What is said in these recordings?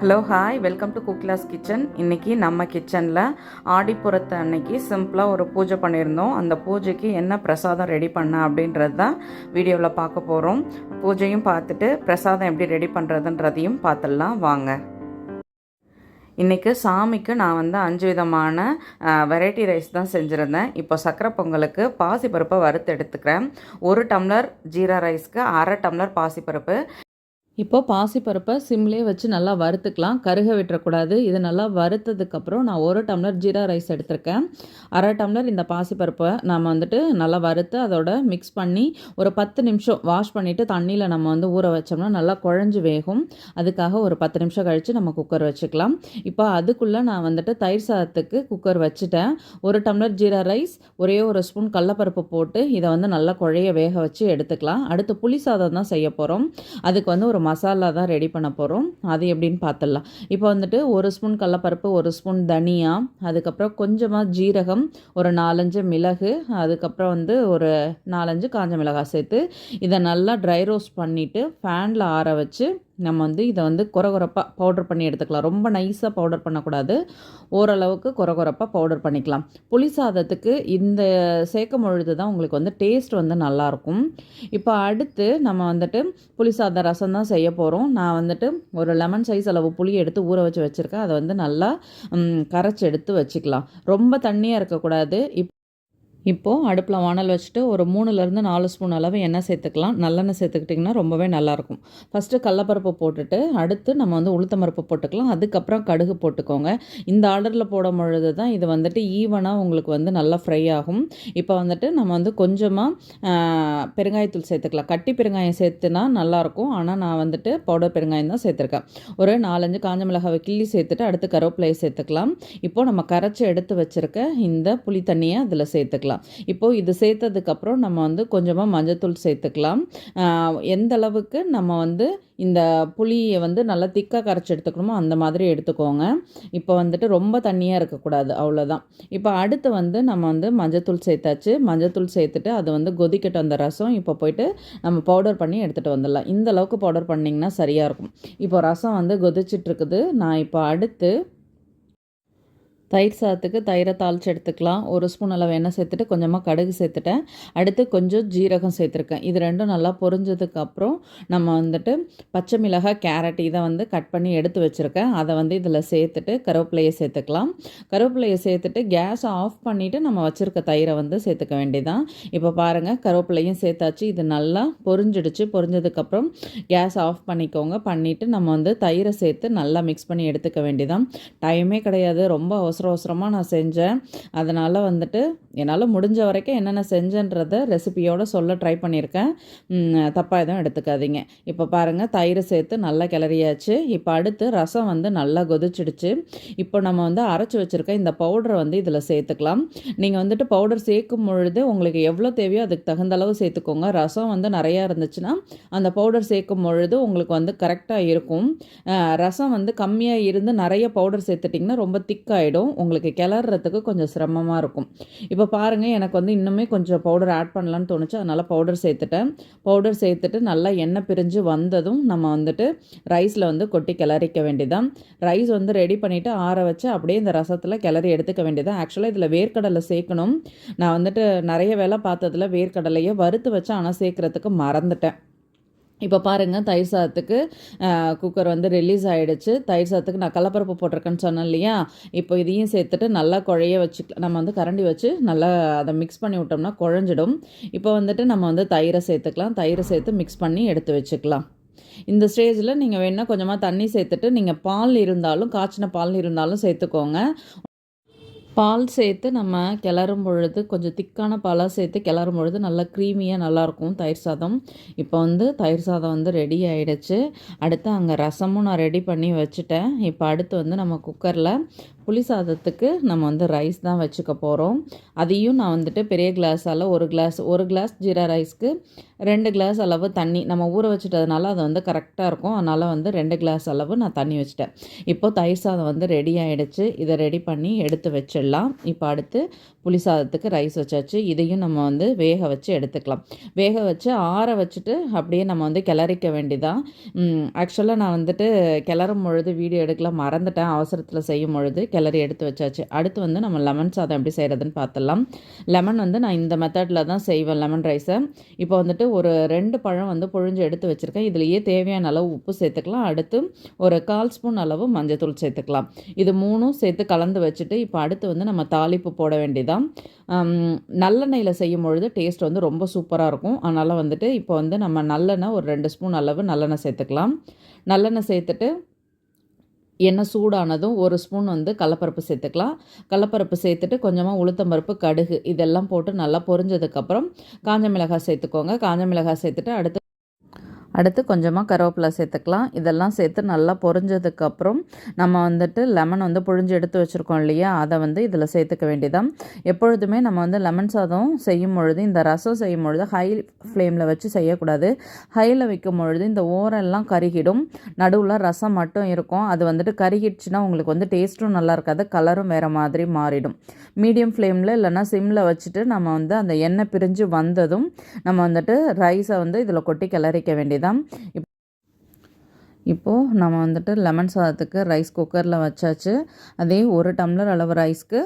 Hello hi welcome to குக்லாஸ் kitchen இன்றைக்கி நம்ம கிச்சனில் ஆடிப்புறத்து அன்னைக்கு சிம்பிளாக ஒரு பூஜை பண்ணியிருந்தோம். அந்த பூஜைக்கு என்ன பிரசாதம் ரெடி பண்ண அப்படின்றது தான் வீடியோவில் பார்க்க போகிறோம் பூஜையும் பார்த்துட்டு பிரசாதம் எப்படி ரெடி பண்ணுறதுன்றதையும் பார்த்துடலாம். வாங்க. இன்றைக்கி சாமிக்கு நான் வந்து அஞ்சு விதமான வெரைட்டி ரைஸ் தான் செஞ்சுருந்தேன். இப்போ சக்கரை பொங்கலுக்கு பாசிப்பருப்பை வறுத்து எடுத்துக்கிறேன். ஒரு டம்ளர் ஜீரா ரைஸ்க்கு அரை டம்ளர் பாசிப்பருப்பு. இப்போ பாசிப்பருப்பை சிம்லேயே வச்சு நல்லா வறுத்துக்கலாம். கருக விட்டுறக்கூடாது. இது நல்லா வறுத்ததுக்கப்புறம் நான் ஒரு டம்ளர் ஜீரா ரைஸ் எடுத்திருக்கேன். அரை டம்ளர் இந்த பாசிப்பருப்பை நம்ம வந்துட்டு நல்லா வறுத்து அதோட மிக்ஸ் பண்ணி ஒரு பத்து நிமிஷம் வாஷ் பண்ணிவிட்டு தண்ணியில் நம்ம வந்து ஊற வச்சோம்னா நல்லா குழஞ்சி வேகும். அதுக்காக ஒரு பத்து நிமிஷம் கழித்து நம்ம குக்கர் வச்சுக்கலாம். இப்போ அதுக்குள்ளே நான் வந்துட்டு தயிர் சாதத்துக்கு குக்கர் வச்சுட்டேன். ஒரு டம்ளர் ஜீரா ரைஸ் ஒரே ஒரு ஸ்பூன் கடலப்பருப்பு போட்டு இதை வந்து நல்லா குழைய வேக வச்சு எடுத்துக்கலாம். அடுத்து புளி சாதம் தான் செய்ய போகிறோம் அதுக்கு வந்து ஒரு மசாலா தான் ரெடி பண்ண போகிறோம் அது எப்படின்னு பார்த்துடலாம் இப்போ வந்துட்டு ஒரு ஸ்பூன் கடலப்பருப்பு ஒரு ஸ்பூன் தனியா அதுக்கப்புறம் கொஞ்சமாக ஜீரகம் ஒரு நாலஞ்சு மிளகு அதுக்கப்புறம் வந்து ஒரு நாலஞ்சு காஞ்ச மிளகாய் சேர்த்து இதை நல்லா ட்ரை ரோஸ்ட் பண்ணிவிட்டு ஃபேனில் ஆற வச்சு நம்ம வந்து இதை வந்து குறகுறப்பாக பவுடர் பண்ணி எடுத்துக்கலாம். ரொம்ப நைஸாக பவுடர் பண்ணக்கூடாது. ஓரளவுக்கு குறகுறப்பாக பவுடர் பண்ணிக்கலாம். புளி சாதத்துக்கு இந்த சேர்க்கும் பொழுது தான் உங்களுக்கு வந்து டேஸ்ட் வந்து நல்லாயிருக்கும். இப்போ அடுத்து நம்ம வந்துட்டு புளி சாதம் ரசம் தான் செய்ய போகிறோம் நான் வந்துட்டு ஒரு லெமன் சைஸ் அளவு புளி எடுத்து ஊற வச்சு வச்சுருக்கேன். அதை வந்து நல்லா கரைச்சி எடுத்து வச்சுக்கலாம். ரொம்ப தண்ணியாக இருக்கக்கூடாது. இப் இப்போது அடுப்பில் வானல் வச்சுட்டு ஒரு மூணுலேருந்து நாலு ஸ்பூன் அளவு எண்ணெய் சேர்த்துக்கலாம். நல்லெண்ணெய் சேர்த்துக்கிட்டிங்கன்னா ரொம்பவே நல்லாயிருக்கும். ஃபஸ்ட்டு கடலப்பருப்பு போட்டுட்டு அடுத்து நம்ம வந்து உளுத்தம்பருப்பு போட்டுக்கலாம். அதுக்கப்புறம் கடுகு போட்டுக்கோங்க. இந்த ஆர்டரில் போடும் பொழுது தான் இது வந்துட்டு ஈவனாக உங்களுக்கு வந்து நல்லா ஃப்ரை ஆகும். இப்போ வந்துட்டு நம்ம வந்து கொஞ்சமாக பெருங்காயத்தூள் சேர்த்துக்கலாம். கட்டி பெருங்காயம் சேர்த்துனா நல்லாயிருக்கும். ஆனால் நான் வந்துட்டு பவுடர் பெருங்காயம் தான் சேர்த்துருக்கேன். ஒரு நாலஞ்சு காஞ்ச மிளகாவை கிள்ளி சேர்த்துட்டு அடுத்து கருவேப்பிலையை சேர்த்துக்கலாம். இப்போது நம்ம கரைச்சி எடுத்து வச்சுருக்க இந்த புளி தண்ணியை அதில் சேர்த்துக்கலாம். இப்போது இது சேர்த்ததுக்கப்புறம் நம்ம வந்து கொஞ்சமாக மஞ்சத்தூள் சேர்த்துக்கலாம். எந்த அளவுக்கு நம்ம வந்து இந்த புளியை வந்து நல்லா திக்காக கரைச்சி எடுத்துக்கணுமோ அந்த மாதிரி எடுத்துக்கோங்க. இப்போ வந்துட்டு ரொம்ப தண்ணியாக இருக்கக்கூடாது அவ்வளோதான் இப்போ அடுத்து வந்து நம்ம வந்து மஞ்சத்தூள் சேர்த்தாச்சு. மஞ்சத்தூள் சேர்த்துட்டு அது வந்து கொதிக்கட்டும் அந்த ரசம். இப்போ போயிட்டு நம்ம பவுடர் பண்ணி எடுத்துகிட்டு வந்துடலாம். இந்த அளவுக்கு பவுடர் பண்ணிங்கன்னா சரியாக இருக்கும். இப்போ ரசம் வந்து கொதிச்சிட்ருக்குது நான் இப்போ அடுத்து தயிர் சாதத்துக்கு தயிரை தாளித்து எடுத்துக்கலாம். ஒரு ஸ்பூன் அளவு எண்ணெய் சேர்த்துட்டு கொஞ்சமாக கடுகு சேர்த்துட்டேன். அடுத்து கொஞ்சம் ஜீரகம் சேர்த்துருக்கேன். இது ரெண்டும் நல்லா பொரிஞ்சதுக்கப்புறம் நம்ம வந்துட்டு பச்சை மிளகாய் கேரட் இதை வந்து கட் பண்ணி எடுத்து வச்சுருக்கேன். அதை வந்து இதில் சேர்த்துட்டு கருவேப்பிலையை சேர்த்துக்கலாம். கருவேப்பிலையை சேர்த்துட்டு கேஸை ஆஃப் பண்ணிவிட்டு நம்ம வச்சுருக்க தயிரை வந்து சேர்த்துக்க வேண்டியதான் இப்போ பாருங்கள் கருவேப்பிலையும் சேர்த்தாச்சு. இது நல்லா பொரிஞ்சிடுச்சு. பொரிஞ்சதுக்கப்புறம் கேஸ் ஆஃப் பண்ணிக்கோங்க. பண்ணிவிட்டு நம்ம வந்து தயிரை சேர்த்து நல்லா மிக்ஸ் பண்ணி எடுத்துக்க வேண்டியதான் டைமே கிடையாது. ரொம்ப அவசர அவசரமாக நான் செஞ்சேன். அதனால் வந்துட்டு என்னால் முடிஞ்ச வரைக்கும் என்னென்ன செஞ்சேன்றதை ரெசிபியோடு சொல்ல ட்ரை பண்ணியிருக்கேன். தப்பாக எதுவும் எடுத்துக்காதீங்க. இப்போ பாருங்கள் தயிர் சேர்த்து நல்லா கிளறியாச்சு. இப்போ அடுத்து ரசம் வந்து நல்லா கொதிச்சிடுச்சு. இப்போ நம்ம வந்து அரைச்சி வச்சுருக்க இந்த பவுடரை வந்து இதில் சேர்த்துக்கலாம். நீங்கள் வந்துட்டு பவுடர் சேர்க்கும் பொழுது உங்களுக்கு எவ்வளோ தேவையோ அதுக்கு தகுந்த அளவு சேர்த்துக்கோங்க. ரசம் வந்து நிறையா இருந்துச்சுன்னா அந்த பவுடர் சேர்க்கும் பொழுது உங்களுக்கு வந்து கரெக்டாக இருக்கும். ரசம் வந்து கம்மியாக இருந்து நிறைய பவுடர் சேர்த்துட்டிங்கன்னா ரொம்ப திக்காயிடும் உங்களுக்கு கிளறதுக்கு கொஞ்சம் சிரமமாக இருக்கும். இப்போ பாருங்கள் எனக்கு வந்து இன்னுமே கொஞ்சம் பவுடர் ஆட் பண்ணலான்னு தோணுச்சு. அதனால் பவுடர் சேர்த்துட்டேன். பவுடர் சேர்த்துட்டு நல்லா எண்ணெய் பிரிஞ்சு வந்ததும் நம்ம வந்துட்டு ரைஸில் வந்து கொட்டி கிளறிக்க வேண்டியதான் ரைஸ் வந்து ரெடி பண்ணிவிட்டு ஆற வச்சு அப்படியே இந்த ரசத்தில் கிளறி எடுத்துக்க வேண்டியதான் ஆக்சுவலாக இதில் வேர்க்கடலை சேர்க்கணும். நான் வந்துட்டு நிறைய வேலை பார்த்ததில் வேர்க்கடலையை வறுத்து வச்சு ஆனால் சேர்க்குறதுக்கு மறந்துட்டேன். இப்போ பாருங்கள் தயிர் சாதத்துக்கு குக்கர் வந்து ரிலீஸ் ஆகிடுச்சு தயிர் சாதத்துக்கு நான் கலப்பரப்பு போட்டிருக்கேன்னு சொன்னேன் இல்லையா? இப்போ இதையும் சேர்த்துட்டு நல்லா குழைய வச்சு நம்ம வந்து கரண்டி வச்சு நல்லா அதை மிக்ஸ் பண்ணி விட்டோம்னா குழஞ்சிடும். இப்போ வந்துட்டு நம்ம வந்து தயிரை சேர்த்துக்கலாம். தயிரை சேர்த்து மிக்ஸ் பண்ணி எடுத்து வச்சுக்கலாம். இந்த ஸ்டேஜில் நீங்கள் வேணால் கொஞ்சமாக தண்ணி சேர்த்துட்டு நீங்கள் பால் இருந்தாலும் காய்ச்சின பால் இருந்தாலும் சேர்த்துக்கோங்க. பால் சேர்த்து நம்ம கிளறும் பொழுது கொஞ்சம் திக்கான பாலாக சேர்த்து கிளறும் பொழுது நல்லா க்ரீமியாக நல்லாயிருக்கும் தயிர் சாதம். இப்போ வந்து தயிர் சாதம் வந்து ரெடி ஆகிடுச்சு அடுத்து அங்கே ரசமும் நான் ரெடி பண்ணி வச்சுட்டேன். இப்போ அடுத்து வந்து நம்ம குக்கரில் புளி சாதத்துக்கு நம்ம வந்து ரைஸ் தான் வச்சுக்க போகிறோம் அதையும் நான் வந்துட்டு பெரிய கிளாஸால் ஒரு கிளாஸ் ஒரு கிளாஸ் ஜீரா ரைஸ்க்கு ரெண்டு கிளாஸ் அளவு தண்ணி நம்ம ஊற வச்சுட்டதுனால அது வந்து கரெக்டாக இருக்கும். அதனால் வந்து ரெண்டு கிளாஸ் அளவு நான் தண்ணி வச்சுட்டேன். இப்போ தயிர் சாதம் வந்து ரெடி ஆகிடுச்சு இதை ரெடி பண்ணி எடுத்து வச்சிடலாம். இப்போ அடுத்து புளி சாதத்துக்கு ரைஸ் வச்சாச்சு. இதையும் நம்ம வந்து வேக வச்சு எடுத்துக்கலாம். வேக வச்சு ஆற வச்சுட்டு அப்படியே நம்ம வந்து கிளறிக்க வேண்டிதான். ஆக்சுவலாக நான் வந்துட்டு கிளறும் பொழுது வீடியோ எடுக்கலாம் மறந்துட்டேன். அவசரத்தில் செய்யும் பொழுது கிளறி எடுத்து வச்சாச்சு. அடுத்து வந்து நம்ம லெமன் சாதம் எப்படி செய்கிறதுன்னு பார்த்துடலாம் லெமன் வந்து நான் இந்த மெத்தடில் தான் செய்வேன் லெமன் ரைஸை இப்போ வந்துட்டு ஒரு ரெண்டு பழம் வந்து புழிஞ்சு எடுத்து வச்சுருக்கேன். இதுலேயே தேவையான அளவு உப்பு சேர்த்துக்கலாம். அடுத்து ஒரு கால் ஸ்பூன் அளவு மஞ்சத்தூள் சேர்த்துக்கலாம். இது மூணும் சேர்த்து கலந்து வச்சுட்டு இப்போ அடுத்து வந்து நம்ம தாளிப்பு போட வேண்டியதான் நல்லெண்ணெயில் செய்யும் பொழுது டேஸ்ட் வந்து ரொம்ப சூப்பராக இருக்கும். அதனால் வந்துட்டு இப்போ வந்து நம்ம நல்லெண்ணெய் ஒரு ரெண்டு ஸ்பூன் அளவு நல்லெண்ணெய் சேர்த்துக்கலாம். நல்லெண்ணெய் சேர்த்துட்டு எண்ணெய் சூடானதும் ஒரு ஸ்பூன் வந்து கடலப்பருப்பு சேர்த்துக்கலாம். கடலப்பருப்பு சேர்த்துட்டு கொஞ்சமாக உளுத்தம்பருப்பு கடுகு இதெல்லாம் போட்டு நல்லா பொரிஞ்சதுக்கப்புறம் காஞ்ச மிளகாய் சேர்த்துக்கோங்க. காஞ்ச மிளகாய் சேர்த்துட்டு அடுத்து அடுத்து கொஞ்சமாக கருவேப்பிலை சேர்த்துக்கலாம். இதெல்லாம் சேர்த்து நல்லா பொரிஞ்சதுக்கப்புறம் நம்ம வந்துட்டு லெமன் வந்து புழிஞ்சு எடுத்து வச்சுருக்கோம் இல்லையா? அதை வந்து இதில் சேர்த்துக்க வேண்டியதான் எப்பொழுதுமே நம்ம வந்து லெமன் சாதம் செய்யும் பொழுது இந்த ரசம் செய்யும் பொழுது ஹை ஃப்ளேமில் வச்சு செய்யக்கூடாது. ஹையில் வைக்கும் பொழுது இந்த ஓரெல்லாம் கருகிடும். நடுவில் ரசம் மட்டும் இருக்கும். அது வந்துட்டு கருகிடுச்சுன்னா உங்களுக்கு வந்து டேஸ்ட்டும் நல்லா இருக்காது. கலரும் வேறு மாதிரி மாறிடும். மீடியம் ஃப்ளேமில் இல்லைன்னா சிம்மில் வச்சுட்டு நம்ம வந்து அந்த எண்ணெய் பிரிஞ்சு வந்ததும் நம்ம வந்துட்டு ரைஸை வந்து இதில் கொட்டி கிளறிக்க வேண்டியதான் இப் இப்போது நம்ம வந்துட்டு லெமன் சாதத்துக்கு ரைஸ் குக்கரில் வச்சாச்சு. அதே ஒரு டம்ளர் அளவு ரைஸ்க்கு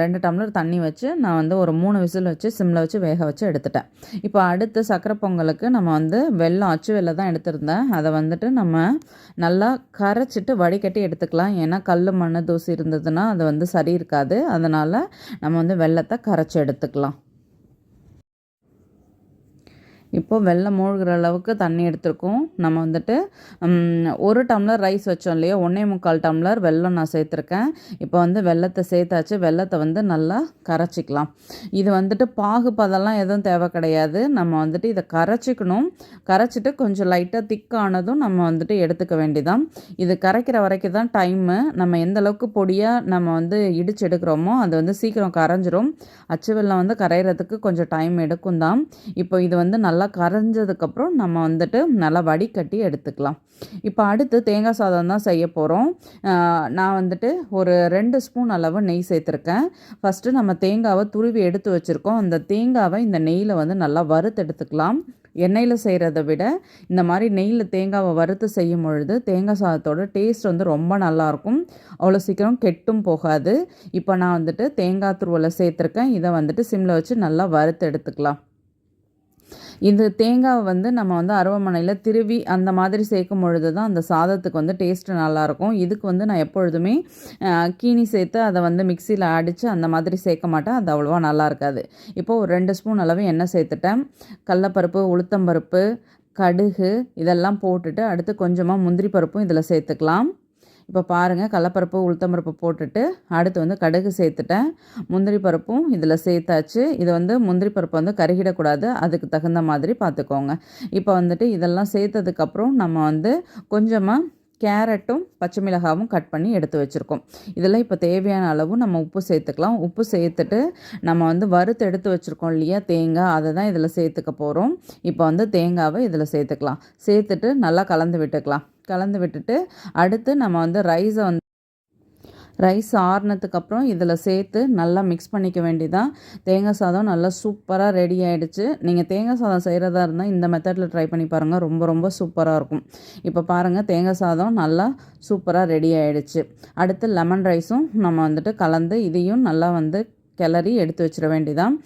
ரெண்டு டம்ளர் தண்ணி வச்சு நான் வந்து ஒரு மூணு விசில் வச்சு சிம்மில் வச்சு வேக வச்சு எடுத்துட்டேன். இப்போ அடுத்து சக்கரை பொங்கலுக்கு நம்ம வந்து வெள்ளம் அச்சு வெள்ளை தான் எடுத்திருந்தேன். அதை வந்துட்டு நம்ம நல்லா கரைச்சிட்டு வடிகட்டி எடுத்துக்கலாம். ஏன்னா கல் மண் தூசி இருந்ததுன்னா அது வந்து சரி இருக்காது. அதனால் நம்ம வந்து வெள்ளத்தை கரைச்சி எடுத்துக்கலாம். இப்போது வெள்ளம் மூழ்கிற அளவுக்கு தண்ணி எடுத்திருக்கோம். நம்ம வந்துட்டு ஒரு டம்ளர் ரைஸ் வச்சோம் இல்லையா? ஒன்றே முக்கால் டம்ளர் வெல்லம் நான் சேர்த்துருக்கேன். இப்போ வந்து வெள்ளத்தை சேர்த்தாச்சு. வெள்ளத்தை வந்து நல்லா கரைச்சிக்கலாம். இது வந்துட்டு பாகு பதெல்லாம் எதுவும் தேவை கிடையாது. நம்ம வந்துட்டு இதை கரைச்சிக்கணும். கரைச்சிட்டு கொஞ்சம் லைட்டாக திக்கானதும் நம்ம வந்துட்டு எடுத்துக்க வேண்டிதான். இது கரைக்கிற வரைக்கும் தான் டைமு நம்ம எந்த அளவுக்கு பொடியாக நம்ம வந்து இடிச்சு எடுக்கிறோமோ அது வந்து சீக்கிரம் கரைஞ்சிரும். அச்சு வெள்ளம் வந்து கரைகிறதுக்கு கொஞ்சம் டைம் எடுக்கும் தான். இப்போ இது வந்து நல்லா நல்லா கரைஞ்சதுக்கப்புறம் நம்ம வந்துட்டு நல்லா வடிகட்டி எடுத்துக்கலாம். இப்போ அடுத்து தேங்காய் சாதம் தான் செய்ய போகிறோம் நான் வந்துட்டு ஒரு ரெண்டு ஸ்பூன் அளவு நெய் சேர்த்துருக்கேன். ஃபஸ்ட்டு நம்ம தேங்காவை துருவி எடுத்து வச்சுருக்கோம். அந்த தேங்காவை இந்த நெய்யில் வந்து நல்லா வறுத்து எடுத்துக்கலாம். எண்ணெயில் செய்கிறத விட இந்த மாதிரி நெய்யில் தேங்காவை வறுத்து செய்யும் பொழுது தேங்காய் சாதத்தோட டேஸ்ட் வந்து ரொம்ப நல்லாயிருக்கும் அவ்வளோ சீக்கிரம் கெட்டும் போகாது. இப்போ நான் வந்துட்டு தேங்காய் துருவலை சேர்த்துருக்கேன். இதை வந்துட்டு சிம்மில் வச்சு நல்லா வறுத்து எடுத்துக்கலாம். இந்த தேங்காவை வந்து நம்ம வந்து அருவமனையில் திருவி அந்த மாதிரி சேர்க்கும் பொழுது தான் அந்த சாதத்துக்கு வந்து டேஸ்ட்டு நல்லாயிருக்கும் இதுக்கு வந்து நான் எப்பொழுதுமே கீனி சேர்த்து அதை வந்து மிக்சியில் அடித்து அந்த மாதிரி சேர்க்க மாட்டேன். அது அவ்வளோவா நல்லா இருக்காது. இப்போது ஒரு ரெண்டு ஸ்பூன் அளவு எண்ணெய் சேர்த்துட்டேன். கடலப்பருப்பு உளுத்தம்பருப்பு கடுகு இதெல்லாம் போட்டுட்டு அடுத்து கொஞ்சமாக முந்திரி பருப்பும் இதில் சேர்த்துக்கலாம். இப்போ பாருங்கள் கடலப்பருப்பு உளுத்தம்பருப்பு போட்டுட்டு அடுத்து வந்து கடுகு சேர்த்துட்டேன். முந்திரி பருப்பும் இதில் சேர்த்தாச்சு. இது வந்து முந்திரி பருப்பு வந்து கருகிடக்கூடாது. அதுக்கு தகுந்த மாதிரி பார்த்துக்கோங்க. இப்போ வந்துட்டு இதெல்லாம் சேர்த்ததுக்கப்புறம் நம்ம வந்து கொஞ்சமாக கேரட்டும் பச்சை மிளகாவும் கட் பண்ணி எடுத்து வச்சுருக்கோம். இதெல்லாம் இப்போ தேவையான அளவு நம்ம உப்பு சேர்த்துக்கலாம். உப்பு சேர்த்துட்டு நம்ம வந்து வறுத்து எடுத்து வச்சுருக்கோம் இல்லையா தேங்காய் அதை தான் இதில் சேர்த்துக்க போகிறோம் இப்போ வந்து தேங்காவை இதில் சேர்த்துக்கலாம். சேர்த்துட்டு நல்லா கலந்து விட்டுக்கலாம். கலந்து விட்டுட்டு அடுத்து நம்ம வந்து ரைஸை வந்து ரைஸ் ஆறுனதுக்கப்புறம் இதில் சேர்த்து நல்லா மிக்ஸ் பண்ணிக்க வேண்டியதான் தேங்காய் சாதம் நல்லா சூப்பராக ரெடி ஆகிடுச்சு நீங்கள் தேங்காய் சாதம் செய்கிறதா இருந்தால் இந்த மெத்தடில் ட்ரை பண்ணி பாருங்கள் ரொம்ப ரொம்ப சூப்பராக இருக்கும். இப்போ பாருங்கள் தேங்காய் சாதம் நல்லா சூப்பராக ரெடி ஆகிடுச்சு அடுத்து லெமன் ரைஸும் நம்ம வந்துட்டு கலந்து இதையும் நல்லா வந்து கிளறி எடுத்து வச்சிட வேண்டிதான்.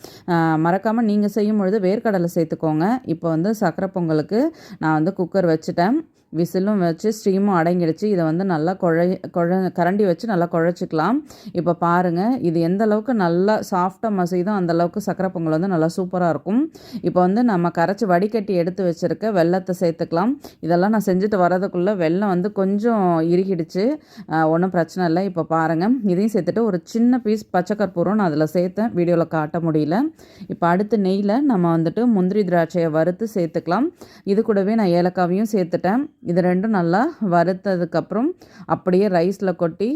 மறக்காமல் நீங்கள் செய்யும் பொழுது வேர்க்கடலை சேர்த்துக்கோங்க. இப்போ வந்து சக்கரை பொங்கலுக்கு நான் வந்து குக்கர் வச்சுட்டேன். விசிலும் வச்சு ஸ்டீமும் அடங்கிடுச்சு. இதை வந்து நல்லா குழை குழ கரண்டி வச்சு நல்லா குழச்சிக்கலாம். இப்போ பாருங்கள் இது எந்த அளவுக்கு நல்லா சாஃப்டாக மசிதோ அந்தளவுக்கு சக்கரை பொங்கல் வந்து நல்லா சூப்பராக இருக்கும். இப்போ வந்து நம்ம கரைச்சி வடிகட்டி எடுத்து வச்சுருக்க வெள்ளத்தை சேர்த்துக்கலாம். இதெல்லாம் நான் செஞ்சுட்டு வரதுக்குள்ளே வெள்ளம் வந்து கொஞ்சம் இறுகிடுச்சு. ஒன்றும் பிரச்சனை இல்லை. இப்போ பாருங்கள் இதையும் சேர்த்துட்டு ஒரு சின்ன பீஸ் பச்சை கற்பூரம் நான் அதில் சேர்த்தேன். வீடியோவில் காட்ட முடியல. இப்போ அடுத்து நெய்யில் நம்ம வந்துட்டு முந்திரி திராட்சையை வறுத்து சேர்த்துக்கலாம். இது கூடவே நான் ஏலக்காவையும் சேர்த்துட்டேன். இது ரெண்டும் நல்லா வறுத்ததுக்கப்புறம் அப்படியே ரைஸில் கொட்டி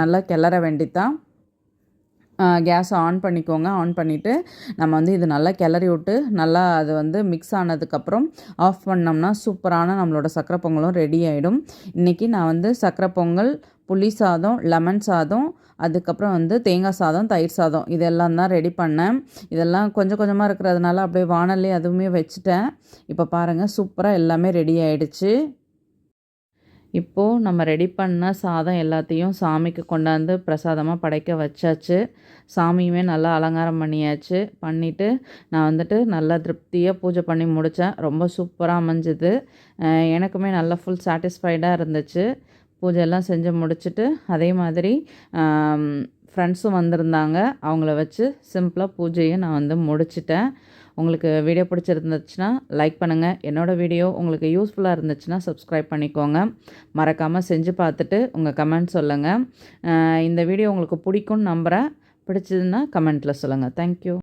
நல்லா கிளற வேண்டித்தான். கேஸை ஆன் பண்ணிக்கோங்க. ஆன் பண்ணிவிட்டு நம்ம வந்து இது நல்லா கிளறி விட்டு நல்லா அது வந்து மிக்ஸ் ஆனதுக்கப்புறம் ஆஃப் பண்ணோம்னா சூப்பரான நம்மளோட சக்கரை பொங்கலும் ரெடி ஆகிடும் இன்றைக்கி நான் வந்து சக்கரை பொங்கல் புளி சாதம் லெமன் சாதம் அதுக்கப்புறம் வந்து தேங்காய் சாதம் தயிர் சாதம். இதெல்லாம் தான் ரெடி பண்ணேன். இதெல்லாம் கொஞ்சம் கொஞ்சமாக இருக்கிறதுனால அப்படியே வானல்லே அதுவுமே வச்சுட்டேன். இப்போ பாருங்கள் சூப்பராக எல்லாமே ரெடி ஆயிடுச்சு. இப்போது நம்ம ரெடி பண்ண சாதம் எல்லாத்தையும் சாமிக்கு கொண்டாந்து பிரசாதமாக படைக்க வச்சாச்சு. சாமியுமே நல்லா அலங்காரம் பண்ணியாச்சு. பண்ணிவிட்டு நான் வந்துட்டு நல்லா திருப்தியாக பூஜை பண்ணி முடித்தேன் ரொம்ப சூப்பராக அமைஞ்சுது. எனக்குமே நல்லா ஃபுல் சாட்டிஸ்ஃபைடாக இருந்துச்சு. பூஜையெல்லாம் செஞ்சு முடிச்சுட்டு அதே மாதிரி ஃப்ரெண்ட்ஸும் வந்திருந்தாங்க. அவங்கள வச்சு சிம்பிளாக பூஜையை நான் வந்து முடிச்சிட்டேன். உங்களுக்கு வீடியோ பிடிச்சிருந்துச்சுன்னா லைக் பண்ணுங்கள் என்னோடய வீடியோ உங்களுக்கு யூஸ்ஃபுல்லாக இருந்துச்சுன்னா சப்ஸ்கிரைப் பண்ணிக்கோங்க. மறக்காமல் செஞ்சு பார்த்துட்டு உங்கள் கமெண்ட் சொல்லுங்கள் இந்த வீடியோ உங்களுக்கு பிடிக்கும்னு நம்புகிறேன் பிடிச்சதுன்னா கமெண்ட்டில் சொல்லுங்கள் தேங்க்யூ